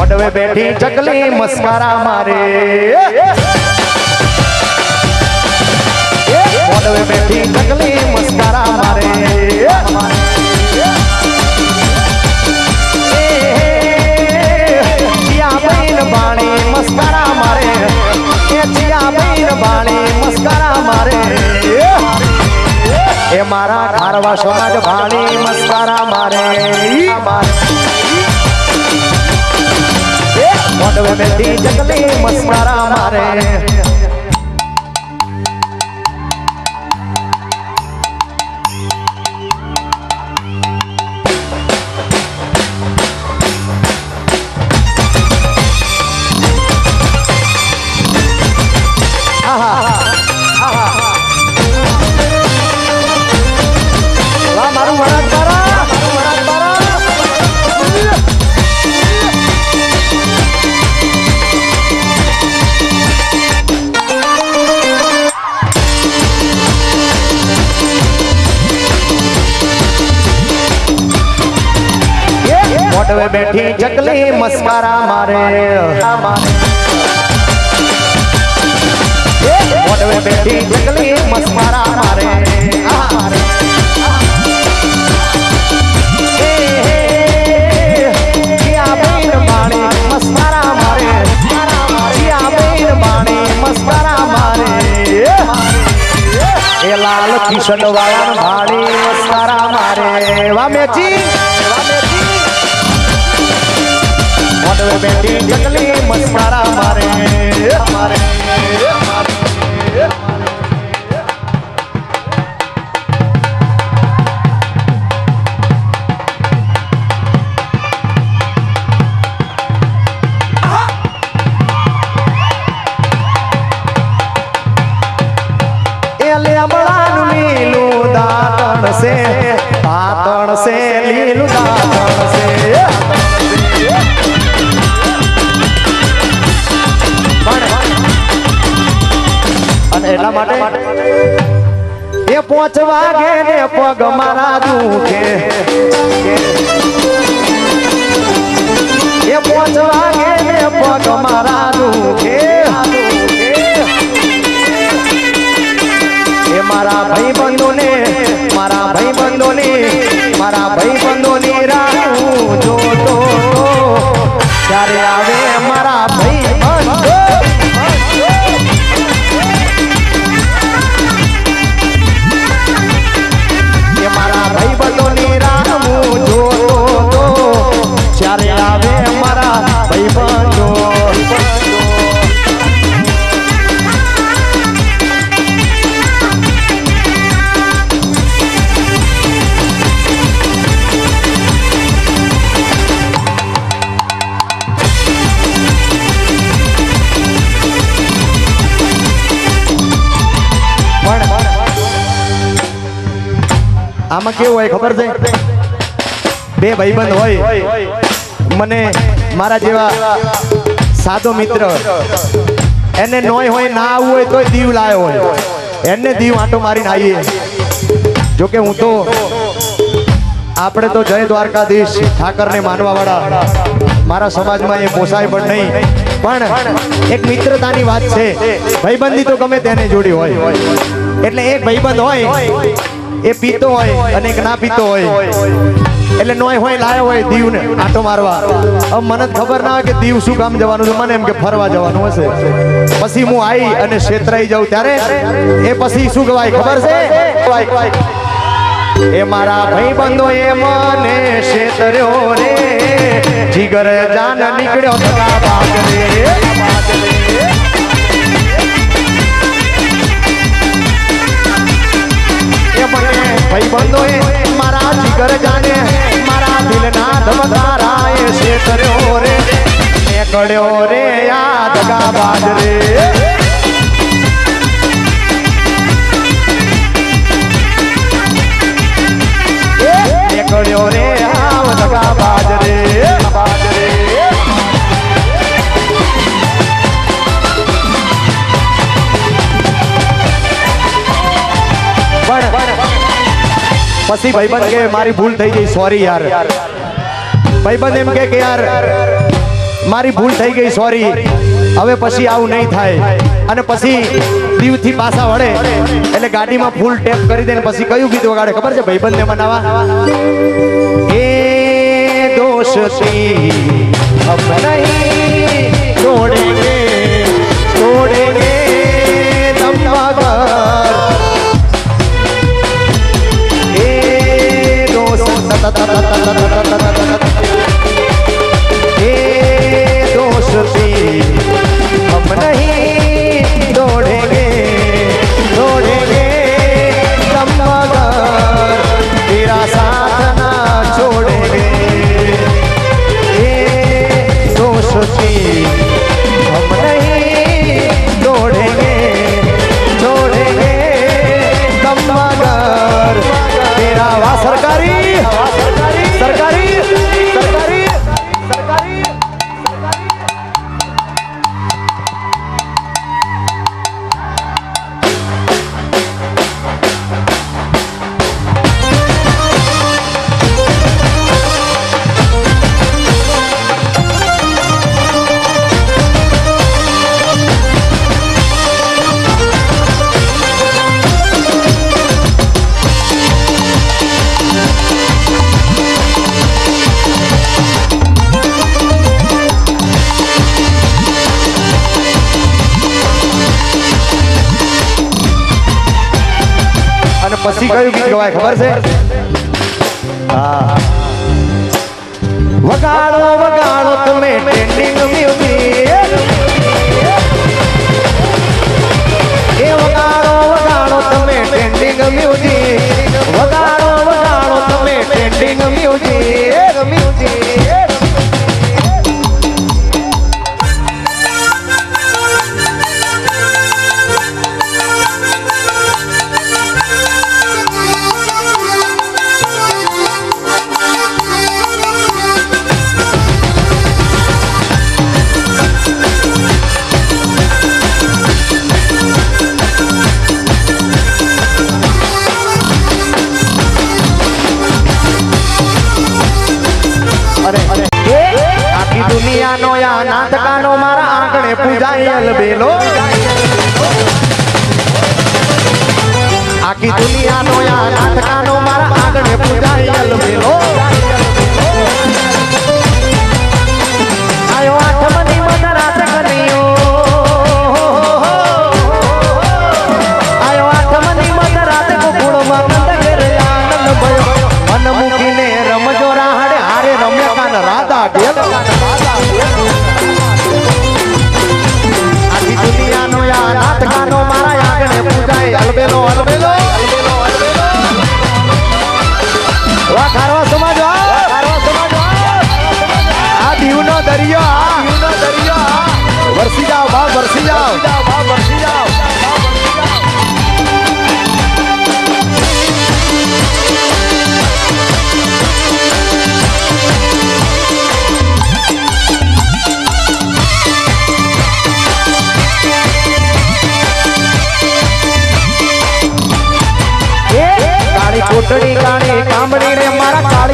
મોડવે બેઠી ચકલી મસ્કારા મારે મોડવે બેઠી ચકલી મસ્કારા મારે ચિયા બહેન બાણી મસ્કારા મારે એ ચિયા બહેન બાણી મસ્કારા મારે એ મારા ખારવા સમાજ ભાણી મસ્કારા મારે મોડવે બેટી જગલી મસ્કારા મારે. ચકલી મસ્કારા મારે મોટવે બેઠી ચકલી મસ્કારા મારે મસ્કારા મારે મસ્કારા મારે એ લાલ કિશન વાળા ભાણી મસ્કારા મારે વાહ મેચી મોટવે બેઠી ચકલી મસ્કારા મારે મારે. ને પગ મારા દુખે મારા ભાઈ બંધોને મારા ભાઈ બંધોને મારા ભાઈ આમાં કેવું હોય ખબર છે? બે ભાઈબંધ હોય. મને મારા જેવા સાદો મિત્ર એને નોય હોય, ના આવવું હોય તોય દીવ લાવ્યો હોય. એને દીવ આંટો મારીને આવીએ. જોકે હું તો આપણે તો જય દ્વારકાધીશ ઠાકરને માનવા વાળા મારા સમાજમાં એ પોસાય પણ નહીં. પણ એક મિત્રતાની વાત છે. ભાઈબંધી તો ગમે તેને જોડી હોય. એટલે એક ભાઈબંધ હોય એ પીતો હોય અને એક ના પીતો હોય. એટલે નોય હોય લાયો હોય દીવને આટો મારવા. હવે મને ખબર ના હોય કે દીવ શું કામ જવાનું છે. મને એમ કે ફરવા જવાનું હશે. પછી હું આવી અને છેતરાઈ જાઉં. ત્યારે એ પછી શું કહેવાય? ખબર છે? એ મારા ભાઈ બંધો એ મને છેતર્યો રે. જીગર જાન નીકળ્યો ભાગ રે. દિલના ધબકારા એ છેતર્યો રે એ કડ્યો રે આ દગા બાજ રે નીકળ્યો રે આવ દગા બાજરે બાજરે પછી ભાઈબંધ કે મારી ભૂલ થઈ ગઈ સોરી યાર ભાઈબંધ એમ કે યાર, મારી ભૂલ થઈ ગઈ સોરી હવે પછી આવું નહીં થાય. અને પછી દીવથી પાછા વળે. એટલે ગાડીમાં ફૂલ ટેપ કરી દે પછી કયું ગીત વગાડે? ખબર છે ભાઈબંધને મનાવા એ દોષથી હમ નહીં છોડેંગે દોષ હમ નહીં પછી કયું ગીત ગવાય ખબર છે? અરે આખી દુનિયાનો યા નાટકાનો મારા આંગણે પૂજાય અલબેલો આખી દુનિયાનો યા નાટકાનો મારા આંગણે પૂજાય અલબેલો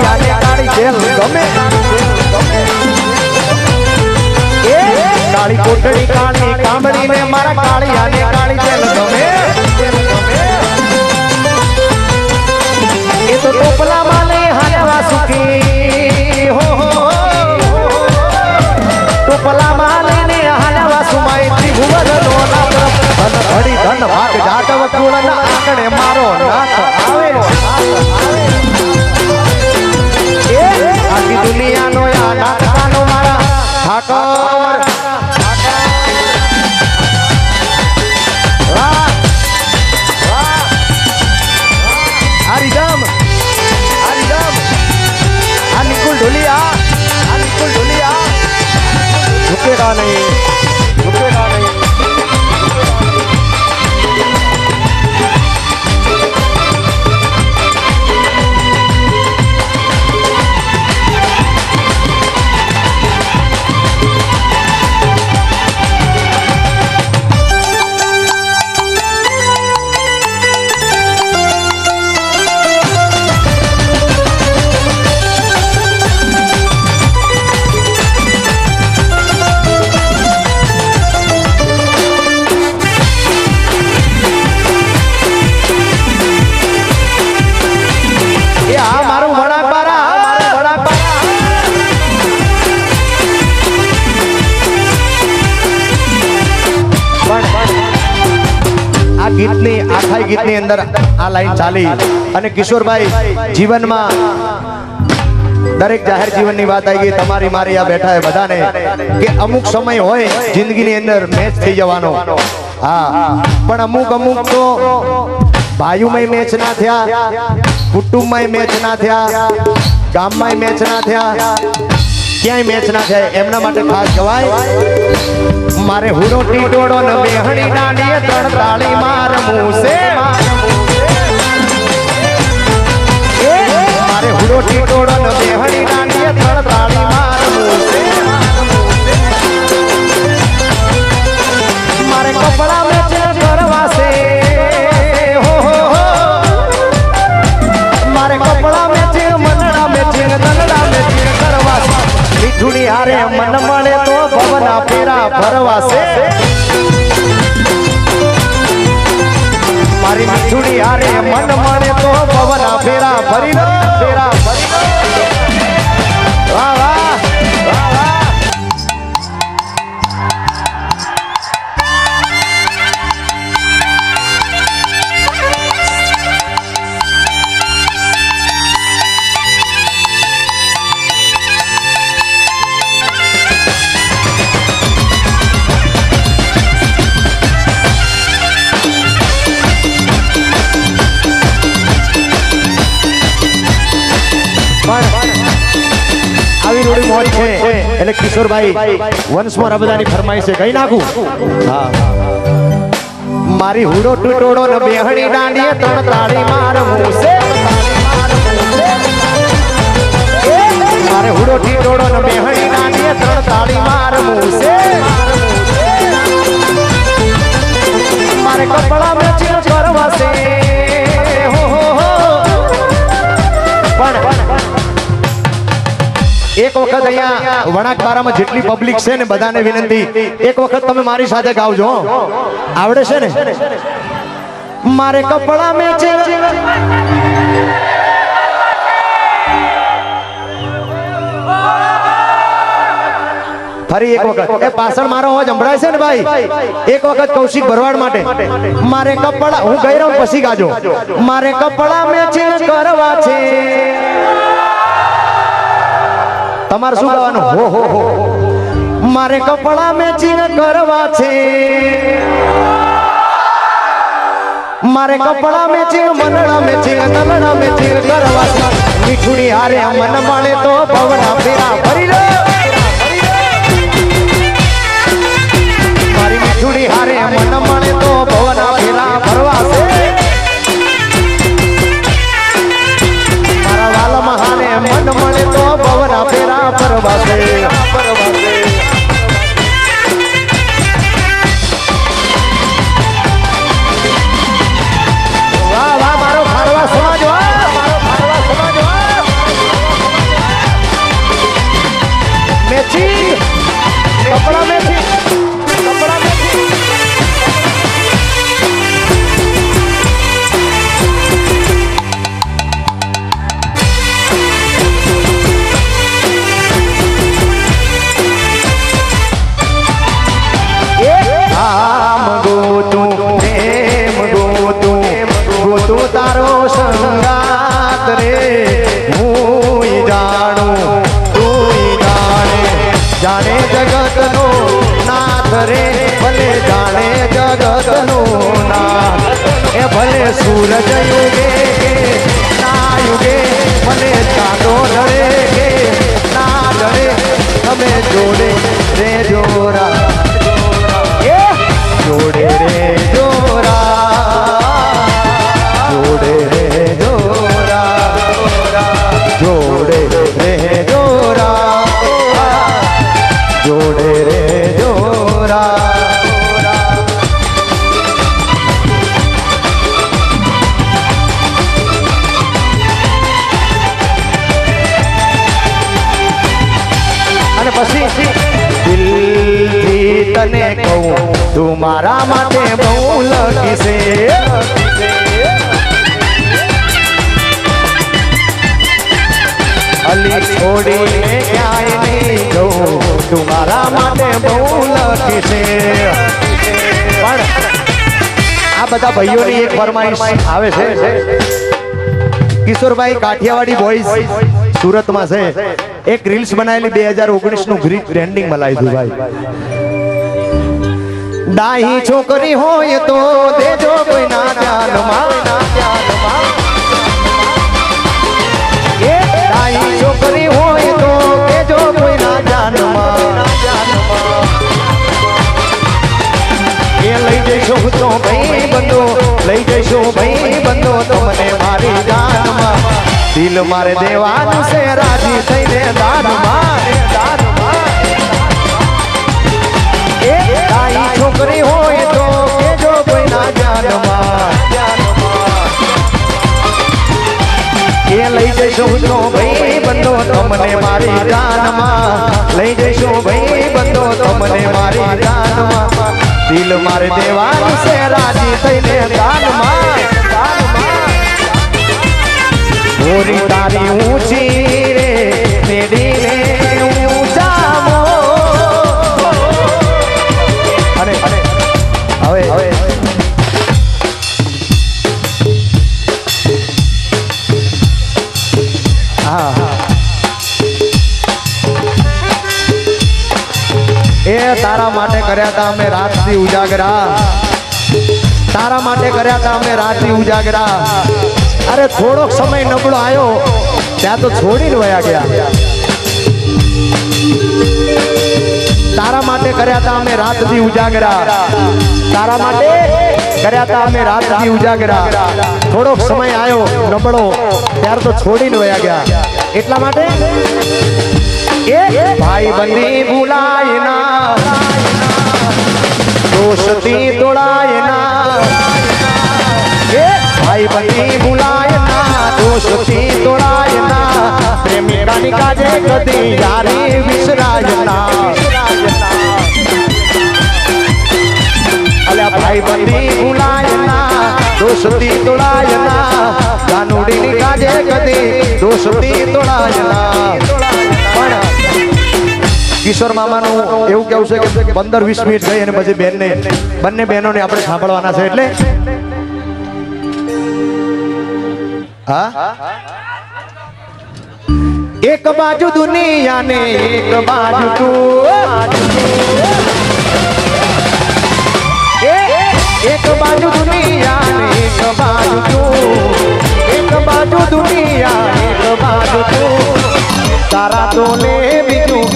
કાળી હાથે કાળી જેલ ગમે. એ કાળી કોટડી કાળી કામડી રે મારા કાળી આને કાળી જેલ ગમે. એ તો ટોપલા માને હાલવા સુખી. હો હો ટોપલા માને ને હાલવા સુમાઈ ત્રિભુવન નો નાથ. ધન ઘડી ધન ભાગ જાટવ કુળ ના આંગણે મારો નાથ. આવે અંદર આ લાઈન ચાલી. અને કિશોરભાઈ, જીવનમાં દરેક જાહેર જીવનની વાત આવી ગઈ. તમારી મારી આ બેઠા એ બધાને કે અમુક સમય હોય જિંદગીની અંદર મેચ થઈ જવાનો. હા, પણ અમુક અમુક તો ભાઈઓમાં મેચ ના થયા કુટુંબમાં મેચ ના થયા ગામમાં મેચ ના થયા, ક્યાંય મેચ ના થાય, એમના માટે ખાસ કહેવાય મારે હુરો ટીટોડો ને બેહણી દાંડીએ ત્રણ તાળી માર મૂસે મારે હુડો ટીટોડો ને બેહણી દાંડીએ ત્રણ માર કપડા હારે તો ભવના ફેરા ફરવાશે મારી મીઠુડી હારે મન મળે તો ભવના ફેરા ફરી એટલે કિશોરભાઈ વંશમાં મોર ફરમાઈ છે કઈ નાખું? હા મારી હુડો ટુટોડો ને બેહણી દાંડીએ ત્રણ તાળી માર મૂસે મારે હુડો ટીટોડો ને બેહણી દાંડીએ ત્રણ તાળી માર મૂસે મારે કપડા મેચિંગ કરવા એક વખત અહીંયા વણાકબારામાં જેટલી પબ્લિક છે ને બધાને વિનંતી એક વખત તમે મારી સાથે ગાવજો આવડે છે ને? મારે કપડા મેચે ફરી એક વખત. એ પાછળ મારો અવાજ સંભળાય છે ને ભાઈ? એક વખત કૌશિક ભરવાડ માટે. મારે કપડા હું ગઈ રહું પછી ગાજો. મારે કપડા મેચિંગ કરવા છે. તમારે શું કહેવાનું હો હો હો. મારે કપડા મેચિંગ કરવા છે. મારે કપડા મેચિંગ મનડા મેચિંગ તલડા મેચિંગ કરવા છે. મીઠુડી હારે મન માણે તો પવના ફેરા ફરી લો. મારી મીઠુડી હારે મન માણે તો પવના ફેરા ફરવા છે. ફેરા જગતનો નાથ રે, ભલે જાણે જગતનો નાથ. એ ભલે સૂરજ યુગે, ના યુગે, ભલે ચાંદો ધરે કે ના ધરે તમે જોડે રે. જોરા જોડે રે જોરા તને કહું, તું મારા માટે બહુ લકી અલી છોડીને ક્યાંય માટે બહુ લકી પણ આ બધા ભાઈઓની એક ફરમાઈશ આવે છે. કિશોરભાઈ કાઠિયાવાડી બોયઝ સુરતમાં છે. એક રીલ્સ બનાવેલી બે હજાર ઓગણીસનું ટ્રેન્ડિંગમાં લાવી ભાઈ. ડાહી છોકરી હોય તો દેજો કોઈ ના છોકરી હોય તો દેજો કોઈ એ લઈ જઈશો તો ભાઈ બંધો, લઈ જઈશો ભાઈ બંધો તો મને મારી દિલ મારે દેવાનું છે, રાજી થઈને દાનમાં દાનમાં. છોકરી હોય તો કેજો કોઈ ના જાનમાં. એ લઈ જઈશું તો ભાઈ બંધો તમને મારી જાનમાં. લઈ જઈશું ભાઈ બંધો તમને મારી જાનમાં. દિલ મારે દેવાનું છે, રાજી થઈને દાનમાં તારી ઊંચી રે રે. એ તારા માટે કર્યા હતા અમે રાતથી ઉજાગરા. તારા માટે કર્યા હતા અમે રાતથી ઉજાગરા. અરે થોડોક સમય નબળો આવ્યો ત્યાં તો છોડીને વયા ગયા. તારા માટે કર્યા હતા અમે રાતથી ઉજાગરા. તારા માટે કર્યા હતા અમે રાતથી ઉજાગરા. થોડોક સમય આવ્યો નબળો, ત્યાર તો છોડીને વયા ગયા. એટલા માટે ભાઈ બંધી ભૂલાય ના દોસ્તી તોડાય ના ભાઈ બંધી ભૂલાય ના દોસ્તી તોડાય ના પ્રેમિકાની કાજે કદી યારી વિસરાય ના ભાઈ બંધી ભૂલાય ના દોસ્તી તોડાય ના કાનુડીની કાજે કદી દોસ્તી તોડાય ના કિશોર મામાનું એવું કેવું છે કે પંદર, વીસ મિનિટ થઈ અને પછી બેનને, બંને બહેનોને આપણે સાંભળવાના છે એટલે. હા? એક બાજુ દુનિયા ને એક બાજુ તું. એક બાજુ દુનિયા ને એક બાજુ તું. એક બાજુ દુનિયા એક બાજુ તું. તારા તોલે બીજું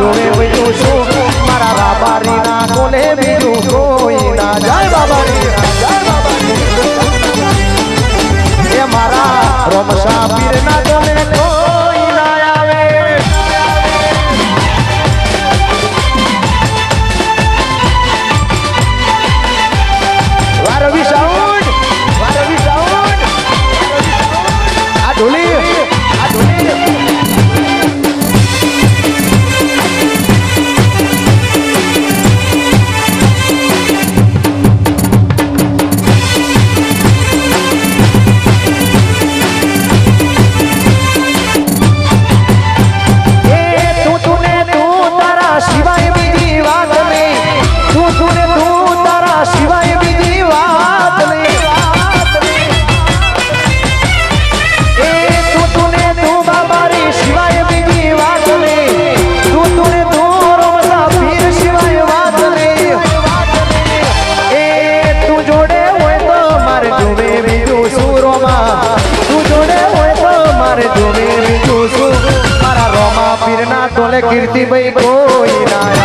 રોમા જોવે બીજું શું મારા કીર્તિભાઈ કોઈ ના